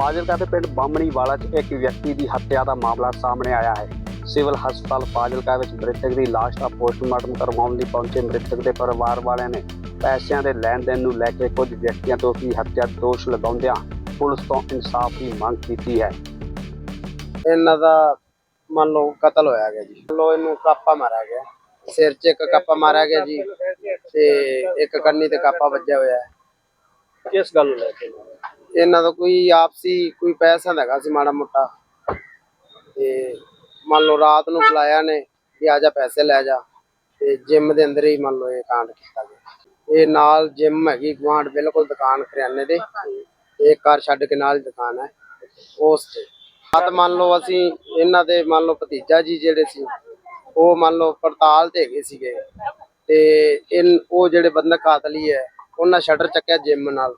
ਫਾਜ਼ਿਲਕਾ ਦੇ ਪਿੰਡ ਬਾਮਣੀਵਾਲਾ 'ਚ ਇੱਕ ਵਿਅਕਤੀ ਦੀ ਹੱਤਿਆ ਦਾ ਮਾਮਲਾ ਸਾਹਮਣੇ ਆਇਆ ਹੈ। ਸਿਵਲ ਹਸਪਤਾਲ ਫਾਜ਼ਿਲਕਾ ਵਿੱਚ ਮ੍ਰਿਤਕ ਦੀ ਲਾਸ਼ ਦਾ ਪੋਸਟਮਾਰਟਮ ਕਰਵਾਉਣ ਲਈ ਪਹੁੰਚੇ ਮ੍ਰਿਤਕ ਦੇ ਪਰਿਵਾਰ ਵਾਲਿਆਂ ਨੇ ਪੈਸਿਆਂ ਦੇ ਲੈਣ ਦੇਣ ਨੂੰ ਲੈ ਕੇ ਕੁਝ ਵਿਅਕਤੀਆਂ ਤੋਂ ਵੀ ਹੱਤਿਆ ਦਾ ਦੋਸ਼ ਲਗਾਉਂਦਿਆਂ ਪੁਲਿਸ ਤੋਂ ਇਨਸਾਫ ਦੀ ਮੰਗ ਕੀਤੀ ਹੈ। ਇਹਨਾਂ ਦਾ ਮੰਨ ਲਓ ਕਤਲ ਹੋਇਆ ਗਿਆ ਜੀ। ਲਓ ਇਹਨੂੰ ਕਾਪਾ ਮਾਰਿਆ ਗਿਆ। ਸਿਰ 'ਚ ਇੱਕ ਕਾਪਾ ਮਾਰਿਆ ਗਿਆ ਜੀ ਤੇ ਇੱਕ ਕੰਨੀ ਤੇ ਕਾਪਾ ਵੱਜਿਆ ਹੋਇਆ। ਹੈ ਕਿਸ ਗੱਲ ਨੂੰ ਲੈ ਕੇ? ਇਹਨਾਂ ਦਾ ਕੋਈ ਆਪਸੀ ਕੋਈ ਪੈਸਾ ਹੈਗਾ ਸੀ ਮਾੜਾ ਮੋਟਾ। ਤੇ ਮੰਨ ਲਓ ਰਾਤ ਨੂੰ ਬੁਲਾਇਆ ਨੇ ਕਿ ਆ ਜਾ ਪੈਸੇ ਲੈ ਜਾ। ਤੇ ਜਿਮ ਦੇ ਅੰਦਰ ਹੀ ਮੰਨ ਲਓ ਇਹ ਕਾਂਡ ਕੀਤਾ ਗਿਆ। ਇਹ ਨਾਲ ਜਿਮ ਹੈਗੀ ਗੁਆਂਢ, ਬਿਲਕੁਲ ਦੁਕਾਨ ਕਰਿਆਨੇ ਦੇ। ਤੇ ਘਰ ਛੱਡ ਕੇ ਨਾਲ ਹੀ ਦੁਕਾਨ ਹੈ। ਉਸ ਤੇ ਰਾਤ ਮੰਨ ਲਓ ਅਸੀਂ ਇਹਨਾਂ ਦੇ ਮੰਨ ਲਓ ਭਤੀਜਾ ਜੀ ਜਿਹੜੇ ਸੀ, ਉਹ ਮੰਨ ਲਓ ਪੜਤਾਲ ਤੇ ਹੈਗੇ ਸੀਗੇ। ਤੇ ਇਨ, ਉਹ ਜਿਹੜੇ ਬੰਦਾ ਕਾਤਲੀ ਹੈ, ਉਹਨਾਂ ਸ਼ਟਰ ਚੱਕਿਆ ਜਿਮ ਨਾਲ।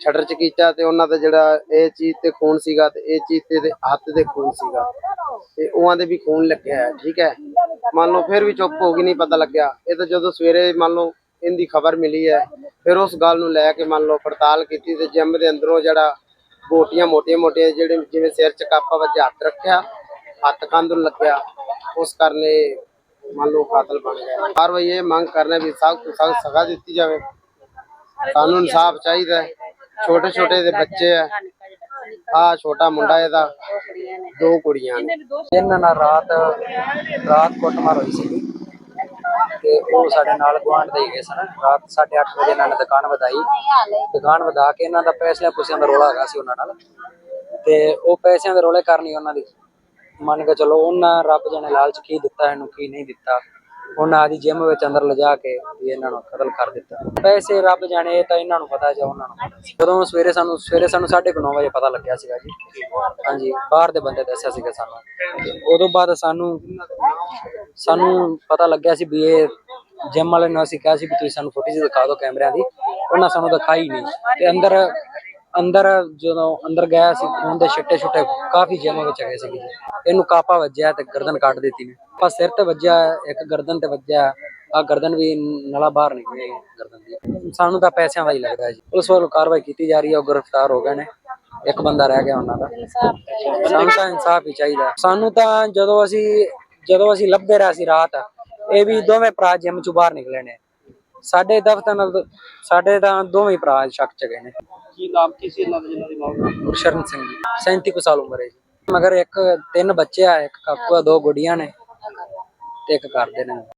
ਸ਼ਟਰ ਚ ਕੀਤਾ ਤੇ ਉਹਨਾਂ ਦਾ ਜਿਹੜਾ ਇਹ ਚੀਜ਼ ਤੇ ਖੂਨ ਸੀਗਾ ਤੇ ਇਹ ਚੀਜ਼ ਤੇ ਇਹਦੇ ਹੱਥ ਦੇ ਖੂਨ ਸੀਗਾ। ਤੇ ਉਹਾਂ ਦੇ ਵੀ ਖੂਨ ਲੱਗਿਆ ਹੈ, ਠੀਕ ਹੈ। ਮੰਨ ਲਓ ਫਿਰ ਵੀ ਚੁੱਪ ਹੋ ਗਈ ਨਹੀਂ ਪਤਾ ਲੱਗਿਆ। ਇਹ ਤਾਂ ਜਦੋਂ ਸਵੇਰੇ ਮੰਨ ਲਓ ਇਹਦੀ ਖਬਰ ਮਿਲੀ ਹੈ, ਫਿਰ ਉਸ ਗੱਲ ਨੂੰ ਲੈ ਕੇ ਮੰਨ ਲਓ ਪੜਤਾਲ ਕੀਤੀ ਤੇ ਜਿਮ ਦੇ ਅੰਦਰੋਂ ਜਿਹੜਾ ਬੋਟੀਆਂ ਮੋਟੀਆਂ ਮੋਟੀਆਂ ਜਿਹੜੇ ਜਿਵੇਂ ਸਿਰ ਚ ਕਾਪਾ ਵੱਜ, ਹੱਥ ਰੱਖਿਆ, ਹੱਥ ਕੰਧ ਨੂੰ ਲੱਗਿਆ, ਉਸ ਕਾਰਨ ਮੰਨ ਲਓ ਕਾਤਲ ਬਣ ਗਿਆ। ਕਾਰਵਾਈ ਇਹ ਮੰਗ ਕਰਨੇ ਵੀ ਸਖਤ ਤੋਂ ਸਖਤ ਸਜ਼ਾ ਦਿੱਤੀ ਜਾਵੇ। ਸਾਨੂੰ ਇਨਸਾਫ ਚਾਹੀਦਾ ਹੈ। ਛੋਟੇ ਛੋਟੇ ਦੇ ਬੱਚੇ ਆ। ਆ ਛੋਟਾ ਮੁੰਡਾ ਇਹਦਾ। ਦੋ ਕੁੜੀਆਂ ਨੇ। ਇਹਨਾਂ ਨਾਲ ਰਾਤ ਰਾਤ ਕੁੱਟਮਾਰ ਹੋਈ ਸੀ ਤੇ ਉਹ ਸਾਡੇ ਨਾਲ ਗੁਆਂਢ ਦੇ ਗਏ ਸਨ। ਰਾਤ 8:30 ਵਜੇ ਇਹਨਾਂ ਨੇ ਦੁਕਾਨ ਵਧਾਈ। ਦੁਕਾਨ ਵਧਾ ਕੇ ਇਹਨਾਂ ਦਾ ਪੈਸਿਆਂ ਪੁਸਿਆਂ ਦਾ ਰੋਲਾ ਹੈਗਾ ਸੀ ਉਹਨਾਂ ਨਾਲ। ਤੇ ਉਹ ਪੈਸਿਆਂ ਦੇ ਰੋਲੇ ਕਰਨੀ ਉਹਨਾਂ ਦੀ ਮੰਨ ਕੇ ਚਲੋ ਉਹਨਾਂ ਰੱਬ ਜਾਣੇ ਲਾਲਚ ਕੀ ਦਿੱਤਾ ਇਹਨੂੰ ਕੀ ਨਹੀਂ ਦਿੱਤਾ। ਉਹਨਾਂ ਆਦੀ ਜਿਮ ਵਿੱਚ ਅੰਦਰ ਲਿਜਾ ਕੇ ਵੀ ਇਹਨਾਂ ਨੂੰ ਕਤਲ ਕਰ ਦਿੱਤਾ। ਪੈਸੇ ਰੱਬ ਜਾਣੇ, ਇਹ ਤਾਂ ਇਹਨਾਂ ਨੂੰ ਪਤਾ ਜਾਂ ਉਹਨਾਂ ਨੂੰ ਪਤਾ ਸੀ। ਜਦੋਂ ਸਵੇਰੇ ਸਾਨੂੰ ਸਵੇਰੇ ਸਾਨੂੰ 9:30 ਵਜੇ ਪਤਾ ਲੱਗਿਆ ਸੀਗਾ ਜੀ। ਹਾਂਜੀ, ਬਾਹਰ ਦੇ ਬੰਦੇ ਦੱਸਿਆ ਸੀਗਾ ਸਾਨੂੰ। ਤੇ ਉਦੋਂ ਬਾਅਦ ਸਾਨੂੰ ਸਾਨੂੰ ਪਤਾ ਲੱਗਿਆ ਸੀ ਵੀ ਇਹ ਜਿਮ ਵਾਲੇ ਨੂੰ ਅਸੀਂ ਕਿਹਾ ਸੀ ਵੀ ਤੁਸੀਂ ਸਾਨੂੰ ਫੁਟੇਜ ਦਿਖਾ ਦਿਓ ਕੈਮਰਿਆਂ ਦੀ। ਉਹਨਾਂ ਸਾਨੂੰ ਦਿਖਾਈ ਨਹੀਂ। ਤੇ ਅੰਦਰ ਅੰਦਰ ਜਦੋਂ ਅੰਦਰ ਗਿਆ ਸੀ, ਖੂਨ ਦੇ ਛਿੱਟੇ ਛੁੱਟੇ ਕਾਫੀ ਜਿਮ ਵਿੱਚ ਗਏ ਸੀਗੇ ਇਹਨੂੰ ਕਾਪਾ ਵੱਜਿਆ ਤੇ ਗਰਦਨ ਕੱਟ ਦਿੱਤੀ ਨੇ। ਆਪਾਂ ਸਿਰ ਤੇ ਵੱਜਿਆ, ਇੱਕ ਗਰਦਨ ਤੇ ਵੱਜਿਆ, ਆ ਗਰਦਨ ਵੀ ਨਲਾ ਬਾਹਰ ਨਿਕਲੀ ਗਰਦਨ ਦੀ। ਸਾਨੂੰ ਤਾਂ ਪੈਸਿਆਂ ਦਾ ਹੀ ਲੱਗਦਾ ਜੀ। ਪੁਲਿਸ ਵੱਲੋਂ ਕਾਰਵਾਈ ਕੀਤੀ ਜਾ ਰਹੀ ਹੈ, ਉਹ ਗ੍ਰਿਫਤਾਰ ਹੋ ਗਏ ਨੇ। ਇੱਕ ਬੰਦਾ ਰਹਿ ਗਿਆ ਉਹਨਾਂ ਦਾ। ਸਾਨੂੰ ਤਾਂ ਇਨਸਾਫ ਹੀ ਚਾਹੀਦਾ। ਸਾਨੂੰ ਤਾਂ ਜਦੋਂ ਅਸੀਂ ਜਦੋਂ ਅਸੀਂ ਲੱਭਦੇ ਰਹੇ ਸੀ ਰਾਤ, ਇਹ ਵੀ ਦੋਵੇਂ ਭਰਾ ਜਿਮ ਚੋਂ ਬਾਹਰ ਨਿਕਲੇ ਨੇ। ਸਾਡੇ ਦਫ਼ਤਰ ਨਾਲ ਸਾਡੇ ਤਾਂ ਦੋਵੇਂ ਭਰਾ ਸ਼ੱਕ ਚ ਗਏ ਨੇ। ਕੀ ਨਾਮ ਕੀ ਸੀ ਇਹਨਾਂ ਦਾ ਜਿਹਨਾਂ ਦੀ ਮੌਤ? ਗੁਰਸ਼ਰਨ ਸਿੰਘ ਜੀ। 37 ਕੁ ਸਾਲ ਉਮਰ ਹੈ ਜੀ। ਮਗਰ ਇੱਕ ਤਿੰਨ ਬੱਚੇ ਆ ਇੱਕ ਕਾਕੂ ਆ ਦੋ ਗੁੱਡੀਆਂ ਨੇ ਤੇ ਇੱਕ ਕਰਦੇ ਨੇ।